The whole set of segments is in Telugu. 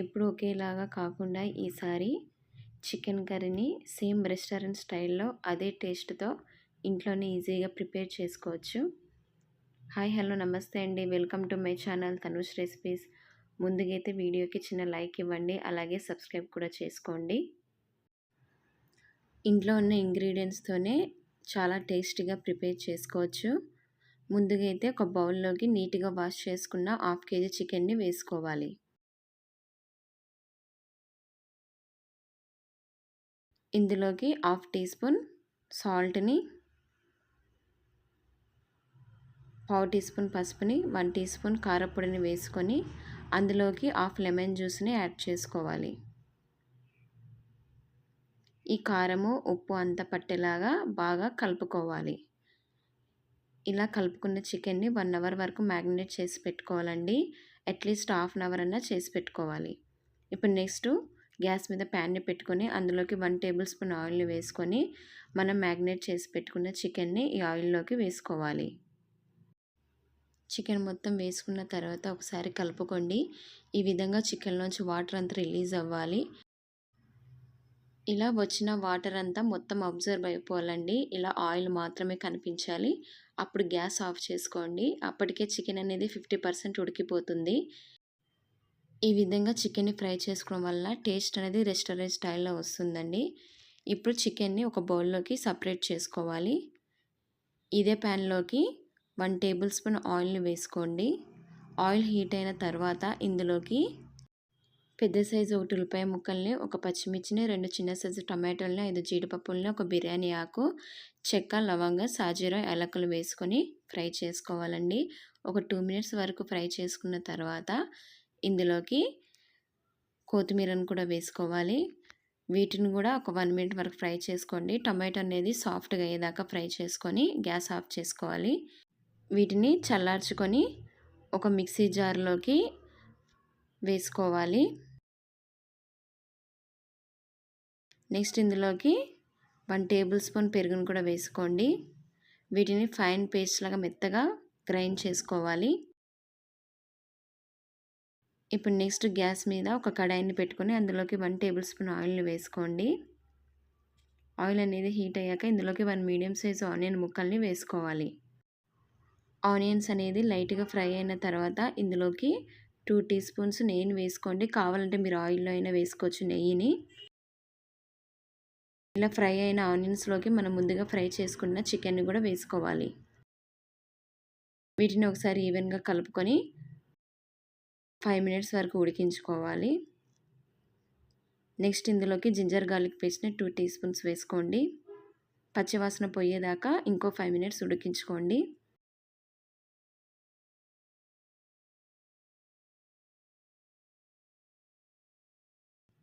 ఎప్పుడు ఒకేలాగా కాకుండా ఈసారి చికెన్ కర్రీని సేమ్ రెస్టారెంట్ స్టైల్లో అదే టేస్ట్తో ఇంట్లోనే ఈజీగా ప్రిపేర్ చేసుకోవచ్చు. హాయ్ హలో నమస్తే అండి. Welcome to my channel Tanush recipes. ముందుగైతే వీడియోకి చిన్న లైక్ ఇవ్వండి. అలాగే సబ్స్క్రైబ్ కూడా చేసుకోండి. ఇంట్లో ఉన్న ఇంగ్రీడియంట్స్తోనే చాలా టేస్టీగా ప్రిపేర్ చేసుకోవచ్చు. ముందుగా అయితే ఒక బౌల్లోకి నీట్గా వాష్ చేసుకున్న హాఫ్ కేజీ చికెన్ని వేసుకోవాలి. ఇందులోకి హాఫ్ టీ స్పూన్ సాల్ట్ని పావు టీ స్పూన్ పసుపుని వన్ టీ స్పూన్ కారపొడిని వేసుకొని అందులోకి హాఫ్ లెమన్ జ్యూస్ని యాడ్ చేసుకోవాలి. ఈ కారము ఉప్పు అంత పట్టేలాగా బాగా కలుపుకోవాలి. ఇలా కలుపుకున్న చికెన్ని వన్ అవర్ వరకు మ్యాగ్నేట్ చేసి పెట్టుకోవాలండి. అట్లీస్ట్ హాఫ్ అన్ అవర్ అన్నా చేసి పెట్టుకోవాలి. ఇప్పుడు నెక్స్ట్ గ్యాస్ మీద ప్యాన్ని పెట్టుకొని అందులోకి వన్ టేబుల్ స్పూన్ ఆయిల్ని వేసుకొని మనం మ్యాగ్నేట్ చేసి పెట్టుకున్న చికెన్ని ఈ ఆయిల్లోకి వేసుకోవాలి. చికెన్ మొత్తం వేసుకున్న తర్వాత ఒకసారి కలుపుకోండి. ఈ విధంగా చికెన్లోంచి వాటర్ అంతా రిలీజ్ అవ్వాలి. ఇలా వచ్చిన వాటర్ అంతా మొత్తం అబ్జర్వ్ అయిపోవాలండి. ఇలా ఆయిల్ మాత్రమే కనిపించాలి. అప్పుడు గ్యాస్ ఆఫ్ చేసుకోండి. అప్పటికే చికెన్ అనేది ఫిఫ్టీ పర్సెంట్ ఉడికిపోతుంది. ఈ విధంగా చికెన్ని ఫ్రై చేసుకోవడం వల్ల టేస్ట్ అనేది రెస్టారెంట్ స్టైల్లో వస్తుందండి. ఇప్పుడు చికెన్ని ఒక బౌల్లోకి సపరేట్ చేసుకోవాలి. ఇదే ప్యాన్లోకి వన్ టేబుల్ స్పూన్ ఆయిల్ని వేసుకోండి. ఆయిల్ హీట్ అయిన తర్వాత ఇందులోకి పెద్ద సైజు ఒకటి ఉల్లిపాయ ముక్కల్ని ఒక పచ్చిమిర్చిని రెండు చిన్న సైజు టమాటోలని ఐదు జీడిపప్పుల్ని ఒక బిర్యానీ ఆకు చెక్క లవంగ సాజీరా యాలకులు వేసుకొని ఫ్రై చేసుకోవాలండి. ఒక టూ మినిట్స్ వరకు ఫ్రై చేసుకున్న తర్వాత ఇందులోకి కొత్తిమీరను కూడా వేసుకోవాలి. వీటిని కూడా ఒక వన్ మినిట్ వరకు ఫ్రై చేసుకోండి. టమాటో అనేది సాఫ్ట్గా అయ్యేదాకా ఫ్రై చేసుకొని గ్యాస్ ఆఫ్ చేసుకోవాలి. వీటిని చల్లార్చుకొని ఒక మిక్సీ జార్లోకి వేసుకోవాలి. నెక్స్ట్ ఇందులోకి వన్ టేబుల్ స్పూన్ పెరుగును కూడా వేసుకోండి. వీటిని ఫైన్ పేస్ట్ లాగా మెత్తగా గ్రైండ్ చేసుకోవాలి. ఇప్పుడు నెక్స్ట్ గ్యాస్ మీద ఒక కడాయిని పెట్టుకొని అందులోకి వన్ టేబుల్ స్పూన్ ఆయిల్ని వేసుకోండి. ఆయిల్ అనేది హీట్ అయ్యాక ఇందులోకి వన్ మీడియం సైజు ఆనియన్ ముక్కల్ని వేసుకోవాలి. ఆనియన్స్ అనేది లైట్గా ఫ్రై అయిన తర్వాత ఇందులోకి టూ టీ స్పూన్స్ నెయ్యిని వేసుకోండి. కావాలంటే మీరు ఆయిల్లో అయినా వేసుకోవచ్చు నెయ్యిని. ఇలా ఫ్రై అయిన ఆనియన్స్లోకి మనం ముందుగా ఫ్రై చేసుకున్న చికెన్ని కూడా వేసుకోవాలి. వీటిని ఒకసారి ఈవెన్గా కలుపుకొని ఫైవ్ మినిట్స్ వరకు ఉడికించుకోవాలి. నెక్స్ట్ ఇందులోకి జింజర్ గార్లిక్ పేస్ట్ని టూ టీ స్పూన్స్ వేసుకోండి. పచ్చివాసన పోయేదాకా ఇంకో ఫైవ్ మినిట్స్ ఉడికించుకోండి.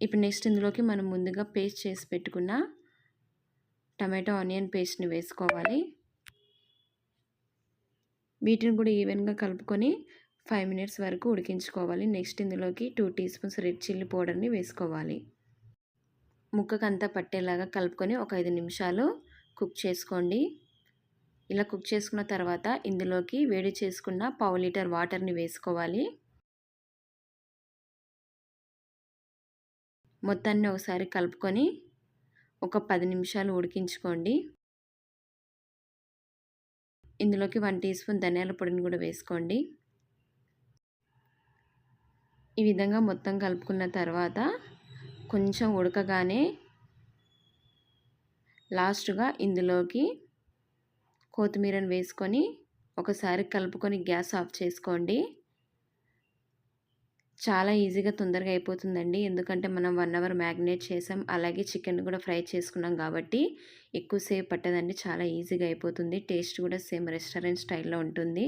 ఇప్పుడు నెక్స్ట్ ఇందులోకి మనం ముందుగా పేస్ట్ చేసి పెట్టుకున్న టమాటో ఆనియన్ పేస్ట్ని వేసుకోవాలి. వీటిని కూడా ఈవెన్గా కలుపుకొని ఫైవ్ మినిట్స్ వరకు ఉడికించుకోవాలి. నెక్స్ట్ ఇందులోకి two teaspoons red chilli పౌడర్ని వేసుకోవాలి. ముక్కకు అంతా పట్టేలాగా కలుపుకొని ఒక ఐదు నిమిషాలు కుక్ చేసుకోండి. ఇలా కుక్ చేసుకున్న తర్వాత ఇందులోకి వేడి చేసుకున్న పావు లీటర్ వాటర్ని వేసుకోవాలి. మొత్తాన్ని ఒకసారి కలుపుకొని ఒక పది నిమిషాలు ఉడికించుకోండి. ఇందులోకి వన్ టీ స్పూన్ ధనియాల పొడిని కూడా వేసుకోండి. ఈ విధంగా మొత్తం కలుపుకున్న తర్వాత కొంచెం ఉడకగానే లాస్ట్గా ఇందులోకి కొత్తిమీరను వేసుకొని ఒకసారి కలుపుకొని గ్యాస్ ఆఫ్ చేసుకోండి. చాలా ఈజీగా తొందరగా అయిపోతుందండి. ఎందుకంటే మనం వన్ అవర్ మ్యాగ్నేట్ చేసాం. అలాగే చికెన్ కూడా ఫ్రై చేసుకున్నాం కాబట్టి ఎక్కువసేపు పట్టదండి. చాలా ఈజీగా అయిపోతుంది. టేస్ట్ కూడా సేమ్ రెస్టారెంట్ స్టైల్లో ఉంటుంది.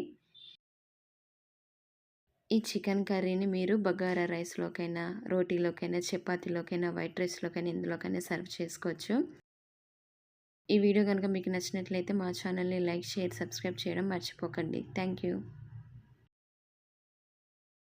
ఈ చికెన్ కర్రీని మీరు బగారా రైస్లోకైనా రోటీలోకైనా చపాతీలోకైనా వైట్ రైస్లోకైనా ఇందులోకైనా సర్వ్ చేసుకోవచ్చు. ఈ వీడియో కనుక మీకు నచ్చినట్లయితే మా ఛానల్ని లైక్ షేర్ సబ్స్క్రైబ్ చేయడం మర్చిపోకండి. Thank you